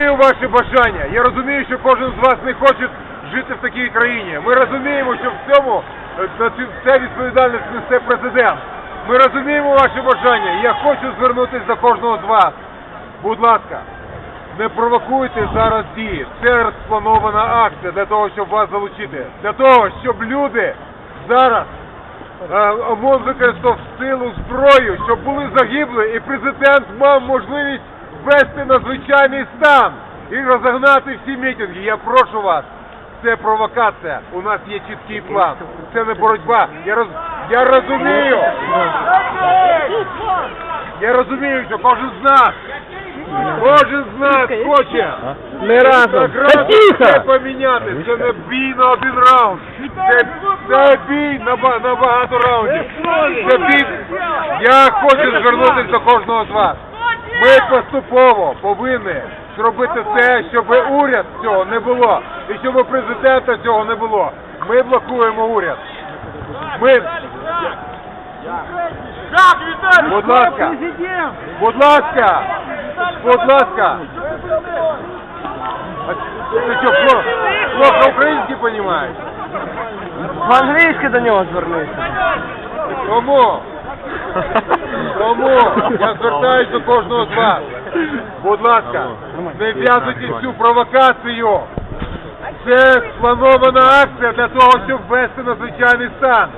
ваші бажання. Я розумію, що кожен з вас не хоче жити в такій країні. Ми розуміємо, що в цьому це відповідальність несе президент. Ми розуміємо ваші бажання. Я хочу звернутися до кожного з вас. Будь ласка, не провокуйте зараз дії. Це спланована акція для того, щоб вас залучити. Для того, щоб люди зараз е, ОМОН використав силу зброю, щоб були загибли, і президент мав можливість ввести надзвичайний стан і розогнати всі мітинги. Я прошу вас, це провокація. У нас є чіткий план. Це не боротьба. Я роз... я розумію. Я розумію, що кожен з нас, кожен з нас хоче Не разом. все поміняти. Це не бій на один раунд. Це, це бій на, на багато раундів. Це бій. Я хочу звернутися до кожного з вас. Ми поступово повинні зробити те, щоб уряд цього не було. І щоб президента цього не було. Ми блокуємо уряд. Ми... Будь ласка, будь ласка, будь ласка. Ти що, плохо, плохо український розумієш? По-англійськи до нього звернися. Тому, тому я звертаюся до кожного з вас. Будь ласка, не в'язуйте цю провокацію. Це спланована акція для того, щоб ввести надзвичайний стан.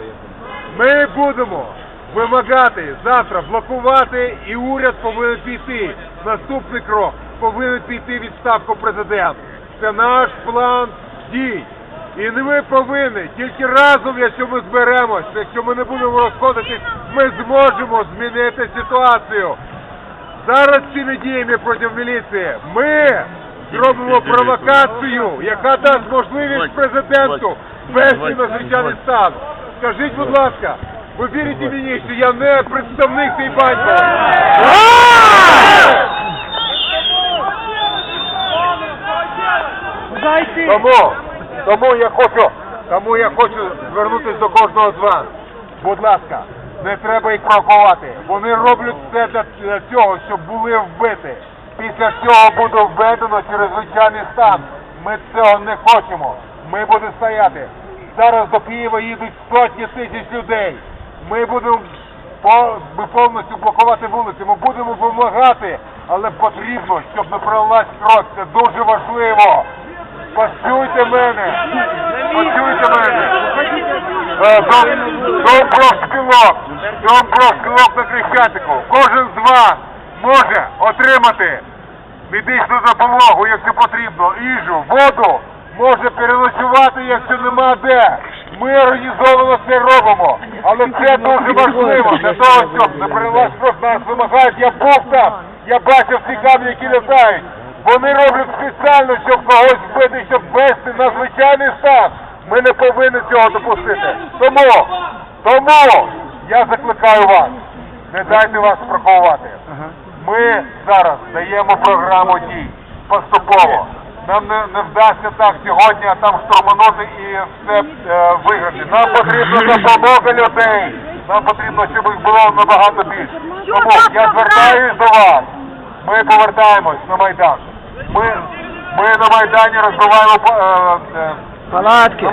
Ми будемо вимагати завтра блокувати і уряд повинен піти. Наступний крок повинен піти відставку президента. Це наш план дій. І не ми повинні, тільки разом, якщо ми зберемось, якщо ми не будемо розходитись, ми зможемо змінити ситуацію. Зараз цими діями проти міліції ми зробимо провокацію, яка дасть можливість президенту ввести надзвичайний стан. Скажіть, будь ласка, ви вірите мені, що я не представник цієї баньки? Тому, тому я хочу, тому я хочу звернутися до кожного з вас. Будь ласка, не треба їх провокувати. Вони роблять все для, цього, щоб були вбиті. Після цього буде введено чрезвичайний стан. Ми цього не хочемо. Ми будемо стояти. Зараз до Києва їдуть сотні тисяч людей. Ми будемо ми повністю блокувати вулиці. Ми будемо вимагати, але потрібно, щоб не пролилась кров. Це дуже важливо. Почуйте мене! Почуйте мене! Е, Дом, профспілок! Дом профспілок на Хрещатику! Кожен з вас може отримати медичну допомогу, якщо потрібно, їжу, воду, може переночувати, якщо нема де. Ми організовано це робимо, але це дуже важливо для того, щоб не прилилась кров, нас вимагають. Я був там, я бачив ці камні, які літають. Вони роблять спеціально, щоб когось вбити, щоб ввести надзвичайний стан. Ми не повинні цього допустити. Тому, тому я закликаю вас, не дайте вас приховувати. Ми зараз даємо програму дій поступово. Нам не, не вдасться так сьогодні, а там штурманути і все е, виграти. Нам потрібна допомога людей. Нам потрібно, щоб їх було набагато більше. Тому я звертаюсь до вас. Ми повертаємось на Майдан. Ми, ми на Майдані розбиваємо е, е, Палатки.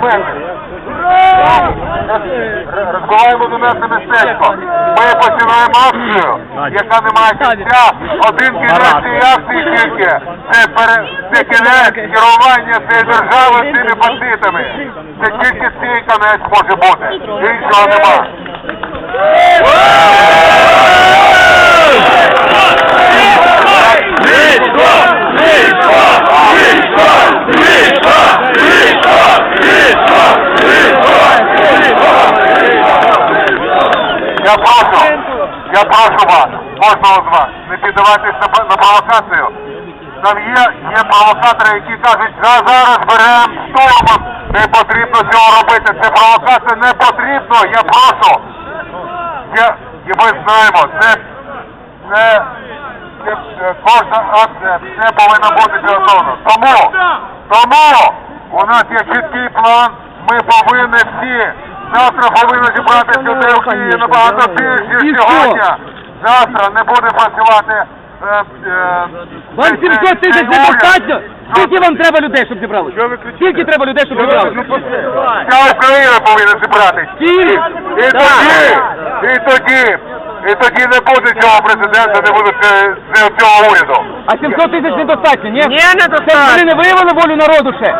Розбиваємо наметне мистецтво. Ми починаємо акцію, яка не має кінця. Один кінець цієї акції тільки. Це, пере, це кінець керування цієї держави цими бандитами. Це тільки цей кінець може бути. Іншого нема. Я кожного з вас, не піддавайтесь на, на провокацію. Там є, є провокатори, які кажуть, «За- зараз беремо штурмом. Не потрібно цього робити. Це провокація не потрібно. Я прошу. Я, і ми знаємо, це, це, це е, кожна акція, все повинно бути підготовлено. Тому, тому у нас є чіткий план. Ми повинні всі завтра повинні зібратися людей в Києві набагато більше сьогодні. Завтра не буде працювати Вам цей- 700 тисяч недостатньо? Скільки вам треба людей, щоб кричите? Скільки треба людей, щоб зібралися? Вся Україна повинна. Скільки? І тоді, і тоді, і тоді не буде цього президента, не буде цього уряду. А 700 тисяч недостатньо, ні? Ні, недостатньо. вони не виявили волю народу ще?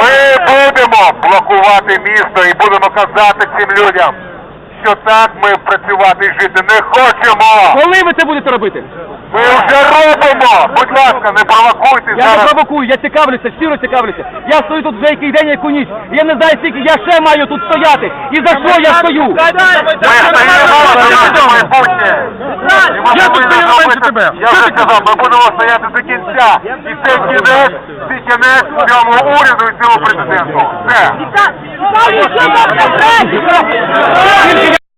Ми будемо блокувати місто і будемо казати цим людям, що так ми працювати і жити не хочемо. Коли ви це будете робити? Ми вже робимо. Будь ласка, не провокуйте Я не зараз. провокую, я цікавлюся, щиро цікавлюся. Я стою тут вже який день, яку ніч. Я не знаю, скільки я ще маю тут стояти. І за що я стою? Ми стоїмо за майбутнє. І ми Я тут повинні стою менше зробити- тебе. Я вже сказав, ми будемо стояти до кінця. І це кінець, це кінець цьому уряду і цьому президенту. Все. Скільки